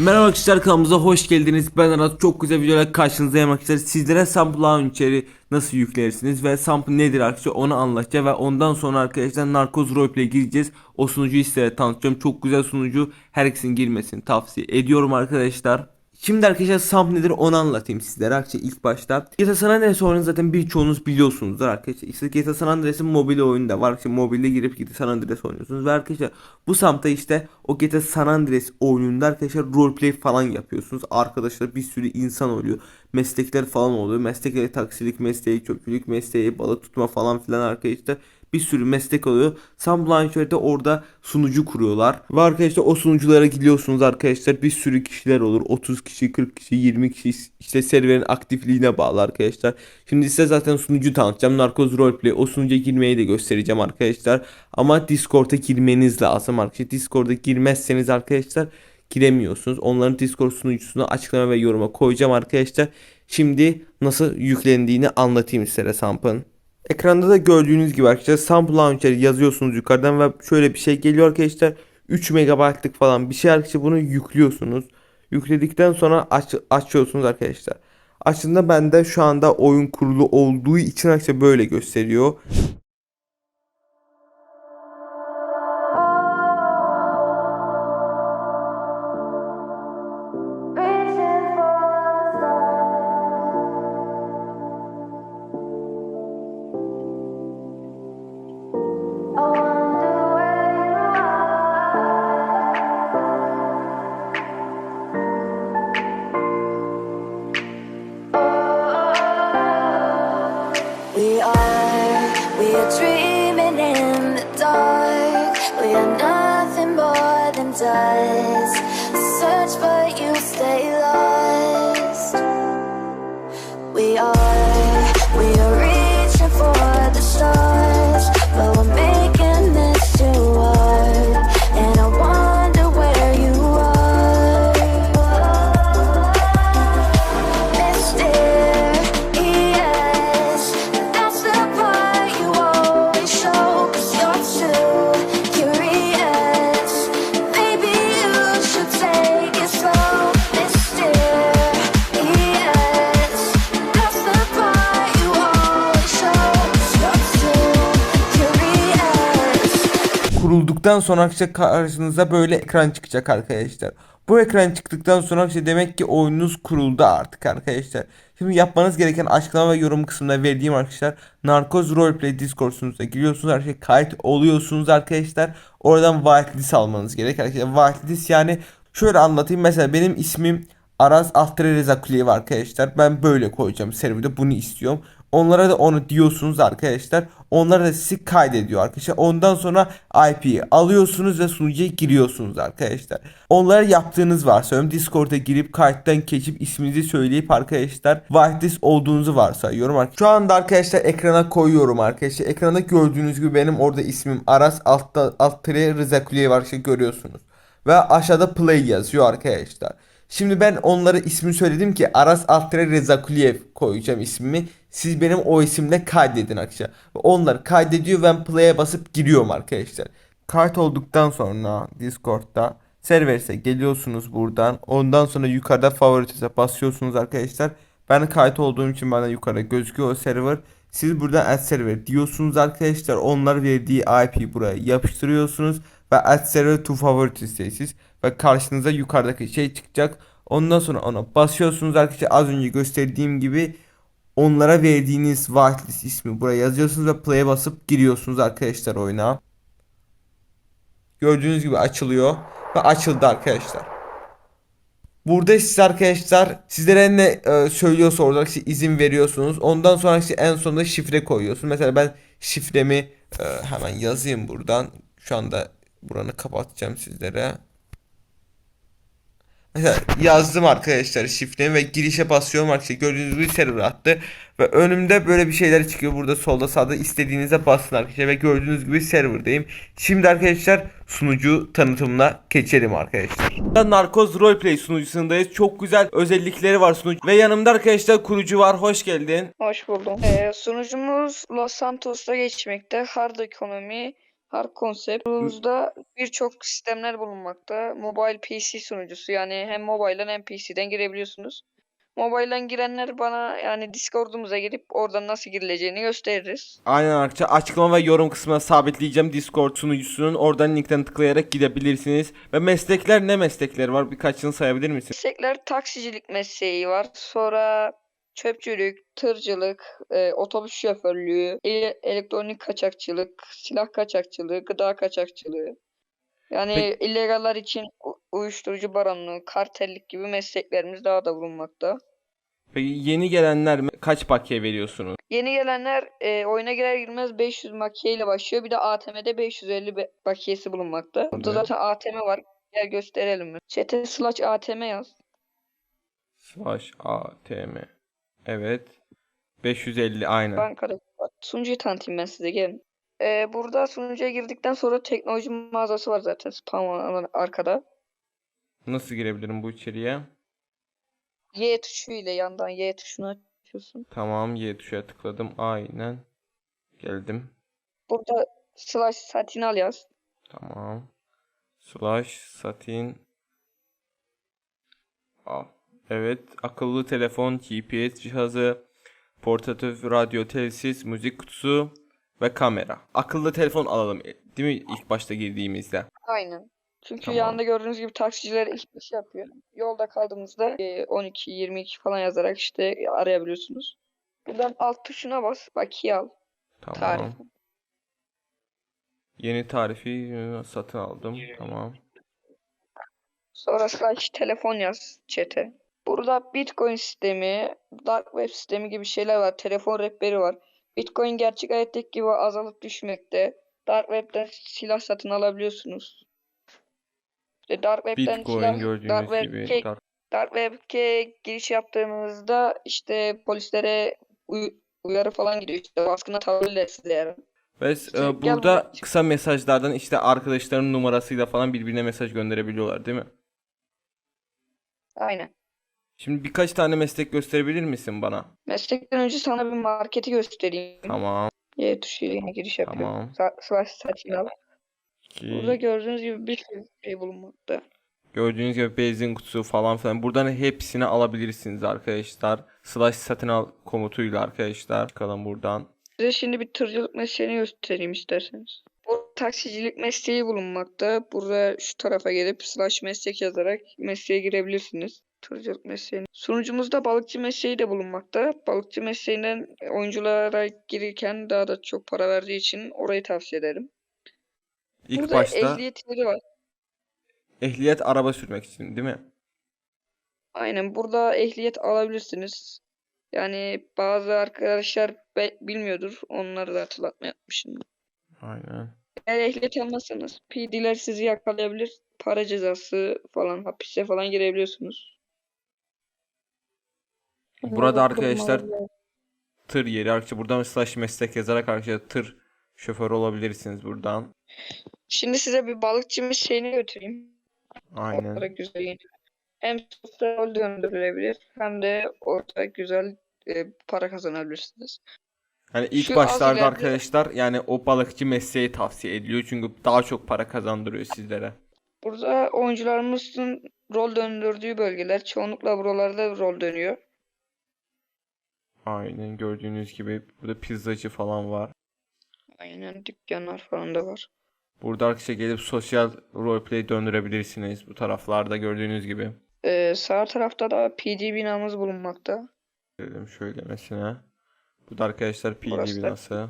Merhaba arkadaşlar kanalımıza hoş geldiniz. Ben Arat. Çok güzel videolar karşınızdayım arkadaşlar. Sizlere Sample Launcher'i nasıl yüklersiniz ve Sample nedir arkadaşlar onu anlatacağım ve ondan sonra arkadaşlar Narkoz Roleplay'e gireceğiz. O sunucuyu size tanıtacağım. Çok güzel sunucu. Herkesin girmesini tavsiye ediyorum arkadaşlar. Şimdi arkadaşlar Samp nedir onu anlatayım sizlere arkadaşlar ilk başta. GTA San Andreas oyunu zaten birçoğunuz biliyorsunuzdur arkadaşlar. İşte GTA San Andreas'ın mobil oyunda var. İşte mobilde girip GTA San Andreas oynuyorsunuz. Ve arkadaşlar bu Samp'ta işte o GTA San Andreas oyununda arkadaşlar roleplay falan yapıyorsunuz. Arkadaşlar bir sürü insan oluyor. Meslekler falan oluyor. Meslekleri taksilik mesleği, çöpçülük mesleği, balık tutma falan filan arkadaşlar bir sürü meslek oluyor. Sam Blanchard'da orada sunucu kuruyorlar. Ve arkadaşlar o sunuculara gidiyorsunuz arkadaşlar. Bir sürü kişiler olur. 30 kişi, 40 kişi, 20 kişi işte serverin aktifliğine bağlı arkadaşlar. Şimdi size zaten sunucu tanıtacağım. Narkoz Roleplay. O sunucuya girmeyi de göstereceğim arkadaşlar. Ama Discord'a girmeniz lazım arkadaşlar. Discord'a girmezseniz arkadaşlar giremiyorsunuz. Onların Discord sunucusunu açıklama ve yoruma koyacağım arkadaşlar. Şimdi nasıl yüklendiğini anlatayım size Samp'ın. Ekranda da gördüğünüz gibi arkadaşlar Sample Launcher yazıyorsunuz yukarıdan ve şöyle bir şey geliyor arkadaşlar. 3 MB'lık falan bir şey arkadaşlar bunu yüklüyorsunuz. Yükledikten sonra aç, açıyorsunuz arkadaşlar. Açtığında bende şu anda oyun kurulu olduğu için arkadaşlar böyle gösteriyor. Kurulduktan sonra arkadaşlar karşınıza böyle ekran çıkacak arkadaşlar. Bu ekran çıktıktan sonra arkadaşlar demek ki oyununuz kuruldu artık arkadaşlar. Şimdi yapmanız gereken açıklama ve yorum kısmında verdiğim arkadaşlar Narkoz Roleplay Discord sunucusuna giriyorsunuz arkadaşlar kayıt oluyorsunuz arkadaşlar. Oradan whitelist almanız gerek arkadaşlar. Whitelist yani şöyle anlatayım mesela benim ismim Aras Altre Reza Kuleyev arkadaşlar. Ben böyle koyacağım serverda bunu istiyorum. Onlara da onu diyorsunuz arkadaşlar. Onlar da sizi kaydediyor arkadaşlar. Ondan sonra IP'yi alıyorsunuz ve sunucuya giriyorsunuz arkadaşlar. Onlara yaptığınız varsayıyorum. Discord'a girip kayıttan geçip isminizi söyleyip arkadaşlar whitelist olduğunuzu varsayıyorum. Şu anda arkadaşlar ekrana koyuyorum arkadaşlar. Ekranda gördüğünüz gibi benim orada ismim Aras altta Altre Reza Kuleyev arkadaşlar görüyorsunuz. Ve aşağıda play yazıyor arkadaşlar. Şimdi ben onlara ismi söyledim ki Aras Altre Reza Kuliyev koyacağım ismimi. Siz benim o isimle kaydedin arkadaşlar. Onlar kaydediyor ben play'e basıp giriyorum arkadaşlar. Kayıt olduktan sonra Discord'da serverse geliyorsunuz buradan. Ondan sonra yukarıda favoritese basıyorsunuz arkadaşlar. Ben kayıt olduğum için bana yukarıda gözüküyor o server. Siz buradan add server diyorsunuz arkadaşlar. Onlar verdiği IP buraya yapıştırıyorsunuz. Ve add server to favorite istersiniz. Ve karşınıza yukarıdaki şey çıkacak. Ondan sonra ona basıyorsunuz arkadaşlar. Az önce gösterdiğim gibi onlara verdiğiniz whitelist ismi buraya yazıyorsunuz ve play'e basıp giriyorsunuz arkadaşlar oyuna. Gördüğünüz gibi açılıyor ve açıldı arkadaşlar. Burada siz arkadaşlar sizlere ne e, söylüyorsa orada işte izin veriyorsunuz. Ondan sonra işte en sonunda şifre koyuyorsunuz. Mesela ben şifremi e, hemen yazayım buradan. Şu anda buranı kapatacağım sizlere. Mesela yazdım arkadaşlar şifremi ve girişe basıyorum arkadaşlar. Gördüğünüz gibi server attı. Ve önümde böyle bir şeyler çıkıyor. Burada solda sağda istediğinize basın arkadaşlar. Ve gördüğünüz gibi serverdayım. Şimdi arkadaşlar sunucu tanıtımına geçelim arkadaşlar. Narkoz Roleplay sunucusundayız. Çok güzel özellikleri var sunucu. Ve yanımda arkadaşlar kurucu var. Hoş geldin. Hoş buldum. Ee, sunucumuz Los Santos'ta geçmekte. Hard ekonomi Harp konsept. Sunucumuzda birçok sistemler bulunmakta. Mobile PC sunucusu yani hem mobile'dan hem PC'den girebiliyorsunuz. Mobile'dan girenler bana yani Discord'umuza girip oradan nasıl girileceğini gösteririz. Aynen arkadaşlar açıklama ve yorum kısmına sabitleyeceğim Discord sunucusunun. Oradan linkten tıklayarak gidebilirsiniz. Ve meslekler ne meslekleri var? Birkaçını sayabilir misin? Meslekler taksicilik mesleği var. Sonra çöpçülük, tırcılık, e, otobüs şoförlüğü, ele- elektronik kaçakçılık, silah kaçakçılığı, gıda kaçakçılığı. Yani Peki- illegaller için uyuşturucu baronluğu, kartellik gibi mesleklerimiz daha da bulunmakta. Peki yeni gelenler kaç bakiye veriyorsunuz? Yeni gelenler e, oyuna girer girmez 500 bakiye ile başlıyor. Bir de ATM'de 550 be- bakiyesi bulunmakta. Burada Evet. zaten ATM var. Gel gösterelim mi? Chat'e slash ATM yaz. Slash ATM. Evet. 550 aynen. Bankada var. Sunucuyu tanıtayım ben size gelin. Ee, burada sunucuya girdikten sonra teknoloji mağazası var zaten spam alanı arkada. Nasıl girebilirim bu içeriye? Y tuşu ile yandan Y tuşunu açıyorsun. Tamam Y tuşuna tıkladım. Aynen. Geldim. Burada slash satin al yaz. Tamam. Slash satin. Al. Evet. Akıllı telefon, GPS cihazı, portatif radyo, telsiz, müzik kutusu ve kamera. Akıllı telefon alalım. e, Değil mi ilk başta girdiğimizde? Aynen. Çünkü Tamam. yanında gördüğünüz gibi taksiciler ilk iş yapıyor. Yolda kaldığımızda e, 12, 22 falan yazarak işte arayabiliyorsunuz. Buradan alt tuşuna bas. Bakiye al. Tamam. Tarih. Yeni tarifi e, satın aldım. Tamam. Sonra slash telefon yaz chat'e. Burada Bitcoin sistemi, Dark Web sistemi gibi şeyler var. Telefon rehberi var. Bitcoin gerçek hayattaki gibi azalıp düşmekte. Dark Web'den silah satın alabiliyorsunuz. İşte Dark Web'den Bitcoin silah, Dark gördüğünüz Web, gibi. Ke- Dark- Dark Web'e giriş yaptığınızda işte polislere uy- uyarı falan gidiyor. İşte baskına tavırlar size eğer. Ve İşte e, gel burada kısa mesajlardan işte arkadaşlarının numarasıyla falan birbirine mesaj gönderebiliyorlar değil mi? Aynen. Şimdi birkaç tane meslek gösterebilir misin bana? Meslekten önce sana bir marketi göstereyim. Tamam. Y tuşuyla yine giriş yapıyor. Tamam. Sa- Slash satın al. İki. Burada gördüğünüz gibi bir sürü şey bulunmakta. Gördüğünüz gibi benzin kutusu falan filan. Buradan hepsini alabilirsiniz arkadaşlar. Slash satın al komutuyla arkadaşlar. Çıkalım buradan. Size şimdi bir tırcılık mesleğini göstereyim isterseniz. Bu taksicilik mesleği bulunmakta. Burada şu tarafa gelip slash meslek yazarak mesleğe girebilirsiniz. Tırcılık mesleğini. Sunucumuzda balıkçı mesleği de bulunmakta. Balıkçı mesleğinden oyunculara girirken daha da çok para verdiği için orayı tavsiye ederim. İlk Burada başta ehliyetleri var. ehliyet araba sürmek için değil mi? Aynen burada ehliyet alabilirsiniz. Yani bazı arkadaşlar bilmiyordur. Onları da hatırlatma yapmışım. Aynen. Eğer ehliyet almazsanız PD'ler sizi yakalayabilir. Para cezası falan hapise falan girebiliyorsunuz. Burada arkadaşlar tır yeri. Arkadaşlar buradan slash meslek yazarak arkadaşlar tır şoförü olabilirsiniz buradan. Şimdi size bir balıkçı mesleğini götüreyim. Aynen. Orada güzel yeni- Hem sosyal döndürülebilir hem de orada güzel e, para kazanabilirsiniz. Yani ilk Şu başlarda ileride- arkadaşlar yani o balıkçı mesleği tavsiye ediliyor çünkü daha çok para kazandırıyor sizlere. Burada oyuncularımızın rol döndürdüğü bölgeler çoğunlukla buralarda rol dönüyor. Aynen gördüğünüz gibi burada pizzacı falan var. Aynen dükkanlar falan da var. Burada arkadaşlar gelip sosyal roleplay döndürebilirsiniz bu taraflarda gördüğünüz gibi. Ee, sağ tarafta da PD binamız bulunmakta. Dedim şöyle mesela. Bu da arkadaşlar PD Burası da- binası.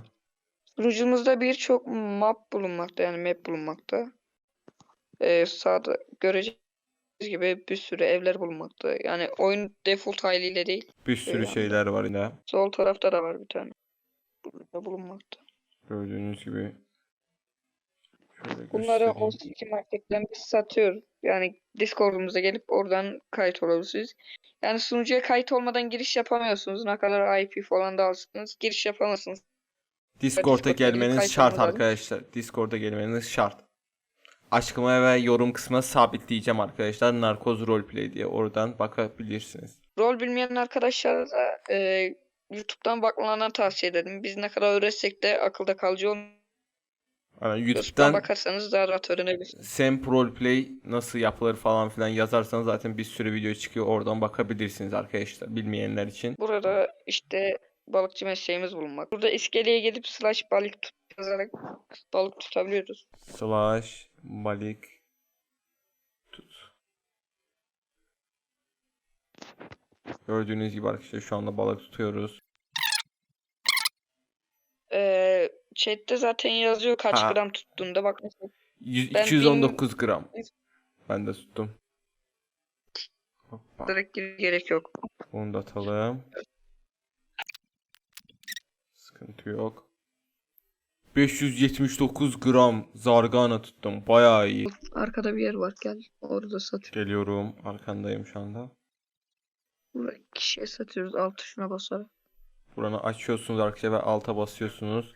Sunucumuzda birçok map bulunmakta yani map bulunmakta. Ee, sağda göreceğiniz gibi bir sürü evler bulunmakta. Yani oyun default haliyle değil. Bir sürü Eyvallah. şeyler var yine. Sol tarafta da var bir tane. Burada bulunmakta. Gördüğünüz gibi. Şöyle Bunları göstereyim. O2 marketten biz satıyoruz. Yani Discord'umuza gelip oradan kayıt olabilirsiniz. Yani sunucuya kayıt olmadan giriş yapamıyorsunuz. Ne kadar IP falan da alsınız. Giriş yapamazsınız. Discord'a gelip gelmeniz şart arkadaşlar. Discord'a gelmeniz şart. Açıklama ve yorum kısmına sabitleyeceğim arkadaşlar. Narkoz Roleplay diye oradan bakabilirsiniz. Rol bilmeyen arkadaşlara da e, YouTube'dan bakmalarını tavsiye ederim. Biz ne kadar öğretsek de akılda kalıcı olmuyor. Aynen YouTube'dan bakarsanız daha rahat öğrenebilirsiniz. Semp Roleplay nasıl yapılır falan filan yazarsanız zaten bir sürü video çıkıyor. Oradan bakabilirsiniz arkadaşlar bilmeyenler için. Burada işte balıkçı mesleğimiz bulunmak. Burada iskeleye gidip slash balık tut yazarak balık tutabiliyoruz. Slash balık tut. Gördüğünüz gibi arkadaşlar şu anda balık tutuyoruz. Ee, chatte zaten yazıyor kaç Ha. gram tuttuğunda. Bak mesela Yüz- Ben 219 gram. Ben de tuttum. Hoppa. direkt gir- gerek yok. Bunu da atalım. Sıkıntı yok. 579 gram zargana tuttum. Bayağı iyi. Arkada bir yer var gel. Orada satıyor. Geliyorum. Arkandayım şu anda. Burada kişiye satıyoruz. Alt tuşuna basarak. Buranı açıyorsunuz arkadaşlar ve alta basıyorsunuz.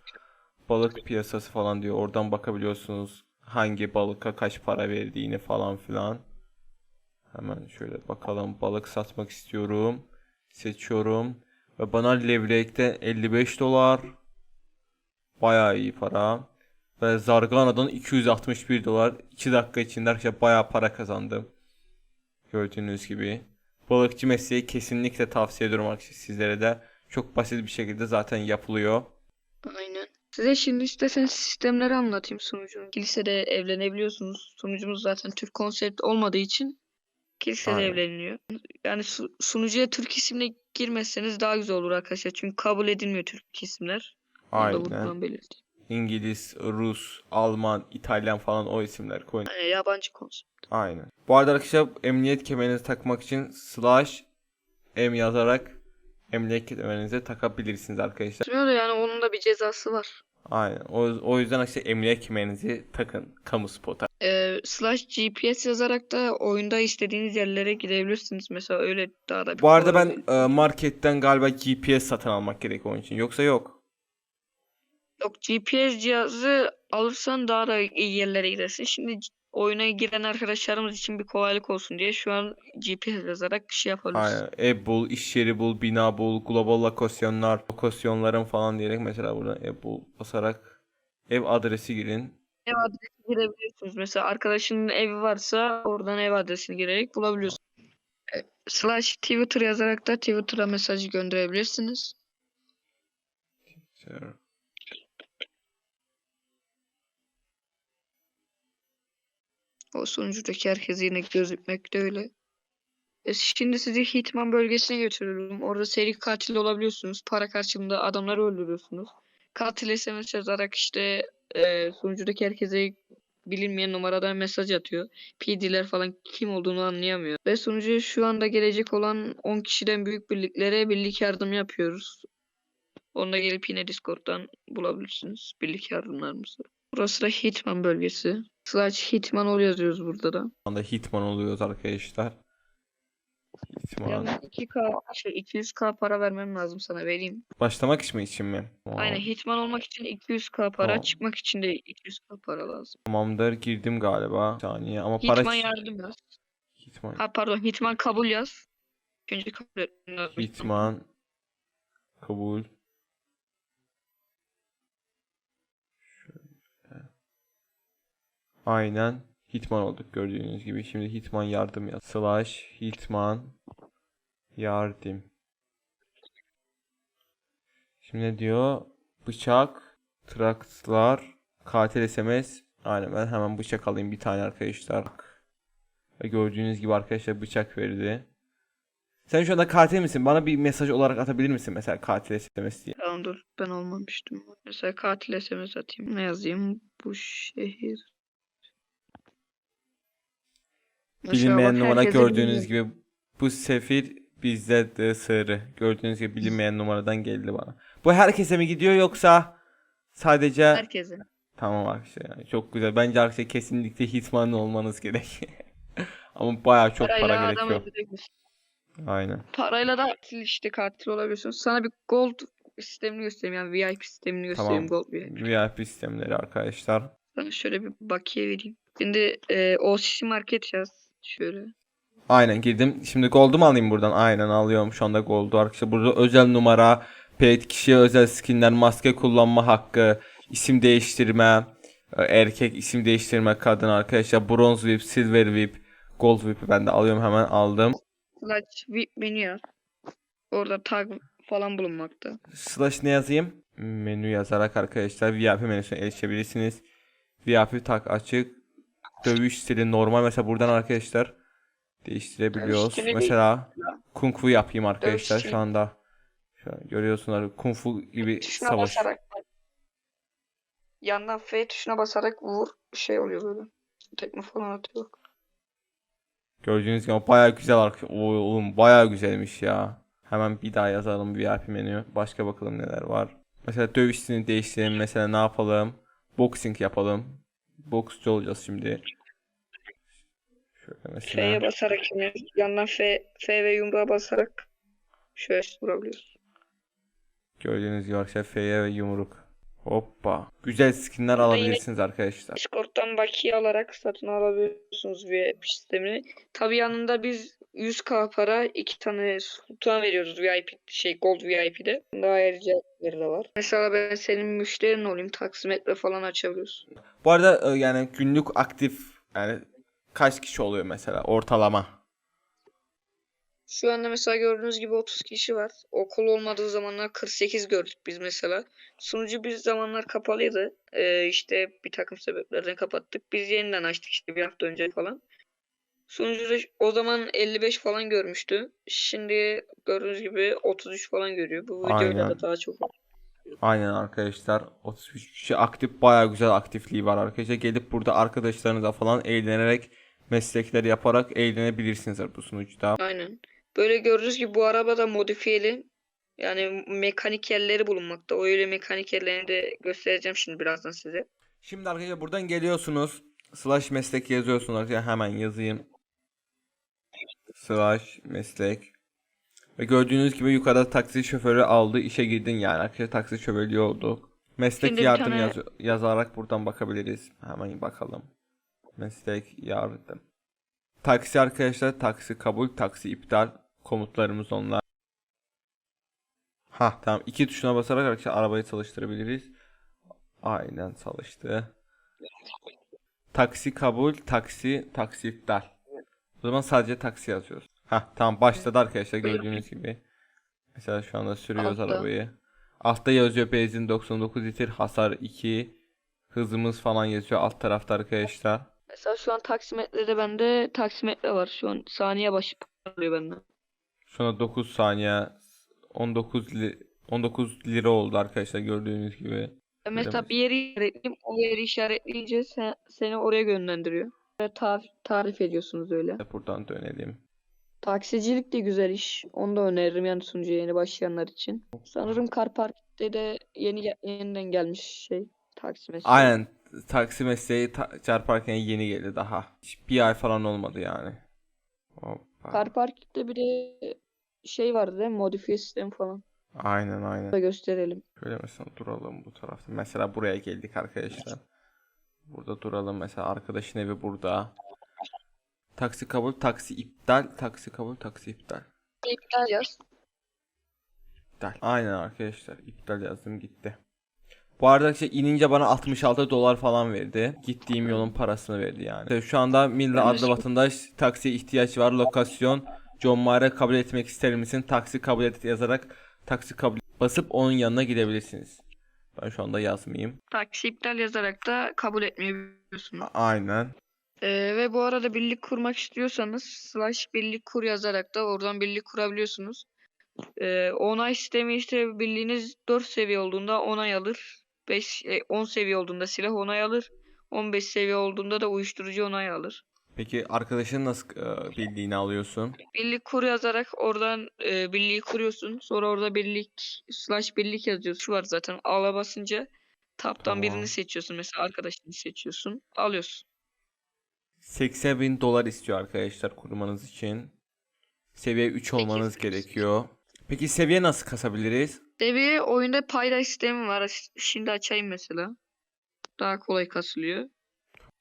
Balık piyasası falan diyor. Oradan bakabiliyorsunuz. Hangi balıka kaç para verdiğini falan filan. Hemen şöyle bakalım. Balık satmak istiyorum. Seçiyorum. Ve bana levrekte 55 dolar. Bayağı iyi para. Ve Zargana'dan 261 dolar. 2 dakika içinde arkadaşlar bayağı para kazandım. Gördüğünüz gibi. Balıkçı mesleği kesinlikle tavsiye ediyorum arkadaşlar sizlere de. Çok basit bir şekilde zaten yapılıyor. Aynen. Size şimdi isterseniz sistemleri anlatayım sunucunun. Kilisede evlenebiliyorsunuz. Sunucumuz zaten Türk konsept olmadığı için kilisede Aynen. evleniliyor. Yani su- sunucuya Türk isimle girmezseniz daha güzel olur arkadaşlar. Çünkü kabul edilmiyor Türk isimler. Da Aynen. belirteyim. İngiliz, Rus, Alman, İtalyan falan o isimler koyun. Yani yabancı konsept. Aynen. Bu arada arkadaşlar emniyet kemerinizi takmak için slash m yazarak emniyet kemerinizi takabilirsiniz arkadaşlar. Öyle yani onun da bir cezası var. Aynen. O, o yüzden arkadaşlar emniyet kemerinizi takın. Kamu spota. Ee, slash GPS yazarak da oyunda istediğiniz yerlere gidebilirsiniz. Mesela öyle daha da bir Bu arada ben e, marketten galiba GPS satın almak gerek onun için. Yoksa yok. Yok GPS cihazı alırsan daha da iyi yerlere gidersin. Şimdi oyuna giren arkadaşlarımız için bir kolaylık olsun diye şu an GPS yazarak şey yapabiliriz. Aynen. Ev bul, iş yeri bul, bina bul, global lokasyonlar, lokasyonların falan diyerek mesela buradan ev bul basarak ev adresi girin. Ev adresi girebiliyorsunuz. Mesela arkadaşının evi varsa oradan ev adresini girerek bulabiliyorsunuz. E, Slash Twitter yazarak da Twitter'a mesajı gönderebilirsiniz. Şöyle. O sunucudaki herkes yine gözükmekte öyle. E, şimdi sizi Hitman bölgesine götürüyorum. Orada seri katil olabiliyorsunuz. Para karşılığında adamları öldürüyorsunuz. Katil SMS yazarak işte e, sunucudaki herkese bilinmeyen numaradan mesaj atıyor. PD'ler falan kim olduğunu anlayamıyor. Ve sunucuya şu anda gelecek olan 10 kişiden büyük birliklere birlik yardım yapıyoruz. Onu da gelip yine Discord'dan bulabilirsiniz. Birlik yardımlarımızı. Burası da Hitman bölgesi. Slash Hitman ol yazıyoruz burada da. Şu anda Hitman oluyoruz arkadaşlar. Hitman. Yani 2K, şey 200K para vermem lazım sana vereyim. Başlamak için mi için mi? Tamam. Aynen Hitman olmak için 200K para, Tamam. çıkmak için de 200K para lazım. Tamamdır girdim galiba. Bir saniye ama para Hitman yardım yaz. Hitman. Ha pardon Hitman kabul yaz. Önce kabul etmen lazım. Hitman kabul. Aynen Hitman olduk gördüğünüz gibi. Şimdi Hitman yardım yaz. Slash Hitman yardım. Şimdi ne diyor? Bıçak, traktlar, katil SMS. Aynen ben hemen bıçak alayım bir tane arkadaşlar. Ve gördüğünüz gibi arkadaşlar bıçak verdi. Sen şu anda katil misin? Bana bir mesaj olarak atabilir misin mesela katil SMS diye? Tamam dur ben olmamıştım. Mesela katil SMS atayım. Ne yazayım? Bu şehir. Bilinmeyen numara gördüğünüz gibi bu sefir bizde de sığırı. Gördüğünüz gibi bilinmeyen numaradan geldi bana. Bu herkese mi gidiyor yoksa sadece Herkese. tamam arkadaşlar yani çok güzel. Bence arkadaşlar kesinlikle Hitman olmanız gerek. Ama bayağı çok para Parayla adam gerekiyor. Aynen. Parayla da katil işte katil olabiliyorsun. Sana bir gold sistemini göstereyim yani VIP sistemini göstereyim Tamam. gold VIP. VIP sistemleri arkadaşlar. Sana şöyle bir bakiye vereyim. Şimdi e, OCC market yaz. Şöyle. Aynen girdim. Şimdi gold'u mu alayım buradan? Aynen alıyorum şu anda gold'u arkadaşlar. Burada özel numara, pet kişiye özel skinler, maske kullanma hakkı, isim değiştirme, Ee, Erkek isim değiştirme kadın arkadaşlar. Bronze VIP, Silver VIP, Gold VIP'i ben de alıyorum hemen aldım. Slash VIP menü. Orada tag falan bulunmakta. Slash ne yazayım? Menü yazarak arkadaşlar VIP menüsüne erişebilirsiniz. VIP tak açık. Dövüş stili normal. Mesela buradan arkadaşlar değiştirebiliyoruz. değil. Mesela Kung Fu yapayım arkadaşlar şu anda. Şu an görüyorsunuz Kung Fu gibi Tuşuna savaş. basarak yandan F tuşuna basarak vur şey oluyor böyle. Tekme falan atıyor. Gördüğünüz gibi bayağı güzel arka- Oo, oğlum bayağı güzelmiş ya. Hemen bir daha yazalım VIP menü. Başka bakalım neler var. Mesela dövüş stilini değiştirelim. Mesela ne yapalım? Boxing yapalım. Boksçu olacağız şimdi. Şöyle mesela. F'ye basarak yine yandan F, F ve yumruğa basarak şöyle vurabiliyoruz. Gördüğünüz gibi arkadaşlar F'ye ve yumruk. Hoppa. Güzel skinler Burada alabilirsiniz arkadaşlar. Discord'dan bakiye alarak satın alabiliyorsunuz VIP sistemini. Tabii yanında biz 100k para iki tane sultan veriyoruz VIP şey Gold VIP'de. Daha ayrıca de var. Mesela ben senin müşterin olayım taksimetre falan açabiliyorsun. Bu arada e, yani günlük aktif yani kaç kişi oluyor mesela ortalama? Şu anda mesela gördüğünüz gibi 30 kişi var. Okul olmadığı zamanlar 48 gördük biz mesela. Sunucu bir zamanlar kapalıydı. Ee, işte bir takım sebeplerden kapattık. Biz yeniden açtık işte bir hafta önce falan. Sunucu da o zaman 55 falan görmüştü. Şimdi gördüğünüz gibi 33 falan görüyor. Bu Aynen. da daha çok. Aynen arkadaşlar 33 kişi aktif bayağı güzel aktifliği var arkadaşlar. Gelip burada arkadaşlarınızla falan eğlenerek meslekler yaparak eğlenebilirsiniz bu sunucuda. Aynen. Böyle gördüğünüz gibi bu araba da modifiyeli. Yani mekanik yerleri bulunmakta. O öyle mekanik yerlerini de göstereceğim şimdi birazdan size. Şimdi arkadaşlar buradan geliyorsunuz. Slash meslek yazıyorsunuz arkadaşlar hemen yazayım. Slash meslek. Ve gördüğünüz gibi yukarıda taksi şoförü aldı işe girdin yani arkadaşlar taksi şoförlüğü olduk. Meslek Şimdi yardım tane- yaz- yazarak buradan bakabiliriz. Hemen bakalım. Meslek yardım. Taksi arkadaşlar taksi kabul taksi iptal komutlarımız onlar. Ha tamam iki tuşuna basarak arkadaşlar arabayı çalıştırabiliriz. Aynen çalıştı. Taksi kabul, taksi, taksi iptal. O zaman sadece taksi yazıyoruz. Ha tamam başladı arkadaşlar gördüğünüz gibi. Mesela şu anda sürüyoruz Altta. arabayı. Altta yazıyor benzin 99 litre, hasar 2, hızımız falan yazıyor alt tarafta arkadaşlar. Mesela şu an taksimetrede bende taksimetre var. Şu an saniye başı oluyor bende. Şu anda 9 saniye 19 li 19 lira oldu arkadaşlar gördüğünüz gibi. Mesela bir yeri işaretleyeyim. O yeri işaretleyince sen, seni oraya yönlendiriyor. Tarif, tarif ediyorsunuz öyle. Buradan dönelim. Taksicilik de güzel iş. Onu da öneririm yani sunucuya yeni başlayanlar için. Sanırım Car Park'te de yeni yeniden gelmiş şey. Taksi mesleği. Aynen taksi mesleği ta- çarparken yeni geldi daha. Hiç bir ay falan olmadı yani. Hoppa. Car Park'te bir de şey vardı değil mi? Modifiye sistemi falan. Aynen aynen. Da gösterelim. Şöyle mesela duralım bu tarafta. Mesela buraya geldik arkadaşlar. Burada duralım mesela arkadaşın evi burada. Taksi kabul, taksi iptal, taksi kabul, taksi iptal. İptal yaz. İptal. Aynen arkadaşlar iptal yazdım gitti. Bu arada işte inince bana 66 dolar falan verdi. Gittiğim yolun parasını verdi yani. İşte Şu anda Milla adlı şimdi- vatandaş taksiye ihtiyaç var. Lokasyon John Mare kabul etmek ister misin? Taksi kabul et yazarak taksi kabul basıp onun yanına gidebilirsiniz. Ben şu anda yazmayayım. Taksi iptal yazarak da kabul etmeyebiliyorsunuz. A- Aynen. Ee, ve bu arada birlik kurmak istiyorsanız slash birlik kur yazarak da oradan birlik kurabiliyorsunuz. Ee, onay sistemi işte birliğiniz 4 seviye olduğunda onay alır. 5, e, 10 seviye olduğunda silah onay alır. 15 seviye olduğunda da uyuşturucu onay alır. Peki arkadaşın nasıl e, bildiğini alıyorsun? Birlik kur yazarak oradan e, birliği kuruyorsun. Sonra orada birlik slash birlik yazıyorsun. Şu var zaten ala basınca taptan Tamam. birini seçiyorsun. Mesela arkadaşını seçiyorsun. Alıyorsun. 80 bin dolar istiyor arkadaşlar kurmanız için. Seviye 3 olmanız gerekiyor. Peki seviye nasıl kasabiliriz? Seviye oyunda paydaş sistemi var. Şimdi açayım mesela. Daha kolay kasılıyor.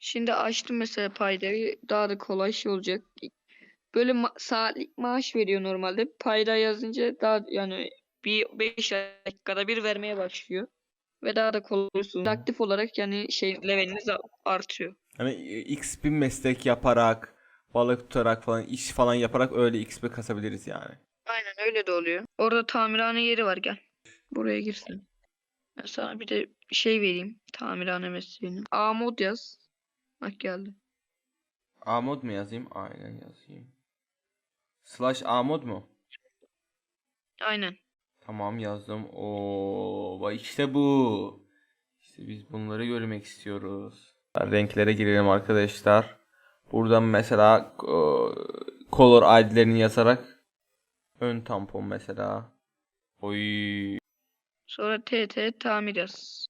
Şimdi açtım mesela paydayı. Daha da kolay şey olacak. Böyle ma- saatlik maaş veriyor normalde. Payda yazınca daha yani bir 5 dakikada bir vermeye başlıyor. ve daha da kolay oluyorsunuz. Aktif olarak yani şey leveliniz artıyor. Hani x bir meslek yaparak, balık tutarak falan, iş falan yaparak öyle XP kasabiliriz yani. Aynen öyle de oluyor. Orada tamirhane yeri var gel. Buraya girsin. Ben sana bir de şey vereyim. Tamirhane mesleğini. A mod yaz. Bak geldi. A mod mu yazayım? Aynen yazayım. Slash A mod mu? Aynen. Tamam yazdım. Bak işte bu. İşte biz bunları görmek istiyoruz. Renklere girelim arkadaşlar. Buradan mesela e, color ID'lerini yazarak ön tampon mesela. Oy. Sonra TT tamir yaz.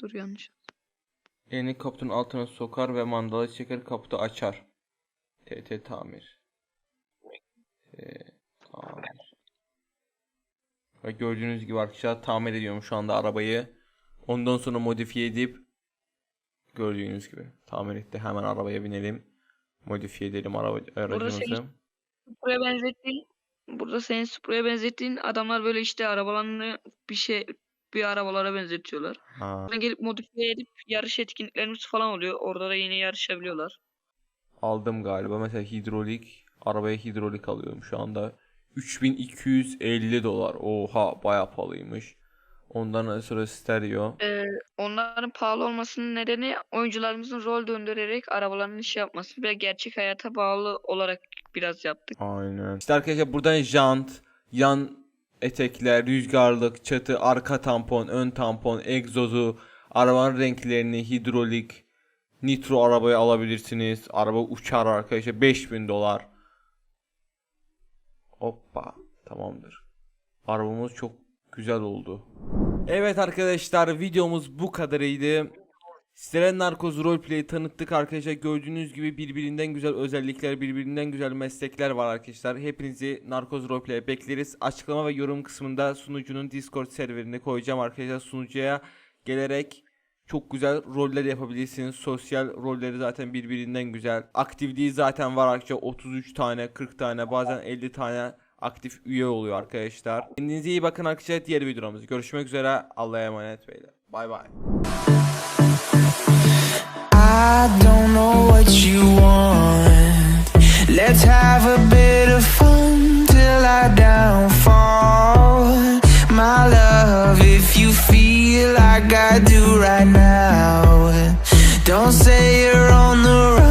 Dur yanlış. Elini kaputun altına sokar ve mandala çeker kaputu açar. TT tamir. T tamir. Ve gördüğünüz gibi arkadaşlar tamir ediyorum şu anda arabayı. Ondan sonra modifiye edip gördüğünüz gibi tamir etti. Hemen arabaya binelim. Modifiye edelim araba aracımızı. Buraya benzettiğin burada senin Supra'ya benzettiğin adamlar böyle işte arabalarını bir şey bir arabalara benzetiyorlar. Ha, Sonra gelip modifiye edip yarış etkinliklerimiz falan oluyor. Orada da yine yarışabiliyorlar. aldım galiba. Mesela hidrolik. Arabaya hidrolik alıyorum şu anda. 3250 dolar. Oha bayağı pahalıymış. Ondan sonra stereo. Ee, onların pahalı olmasının nedeni oyuncularımızın rol döndürerek arabalarının iş yapması ve gerçek hayata bağlı olarak biraz yaptık. Aynen. İşte arkadaşlar buradan jant, yan etekler, rüzgarlık, çatı, arka tampon, ön tampon, egzozu, arabanın renklerini, hidrolik, nitro arabayı alabilirsiniz. Araba uçar arkadaşlar 5000 dolar. Hoppa tamamdır. Arabamız çok güzel oldu. Evet arkadaşlar videomuz bu kadarıydı. Sizlere Narkoz Roleplay'i tanıttık arkadaşlar. Gördüğünüz gibi birbirinden güzel özellikler, birbirinden güzel meslekler var arkadaşlar. Hepinizi Narkoz Roleplay'e bekleriz. Açıklama ve yorum kısmında sunucunun Discord serverini koyacağım arkadaşlar. Sunucuya gelerek çok güzel roller yapabilirsiniz. Sosyal rolleri zaten birbirinden güzel. Aktifliği zaten var arkadaşlar. 33 tane, 40 tane, bazen 50 tane aktif üye oluyor arkadaşlar. Kendinize iyi bakın arkadaşlar. Diğer videomuzda görüşmek üzere. Allah'a emanet beyler. Bay bay. I don't know what you want. Let's have a bit of fun till I downfall. My love, if you feel like I do right now Don't say you're on the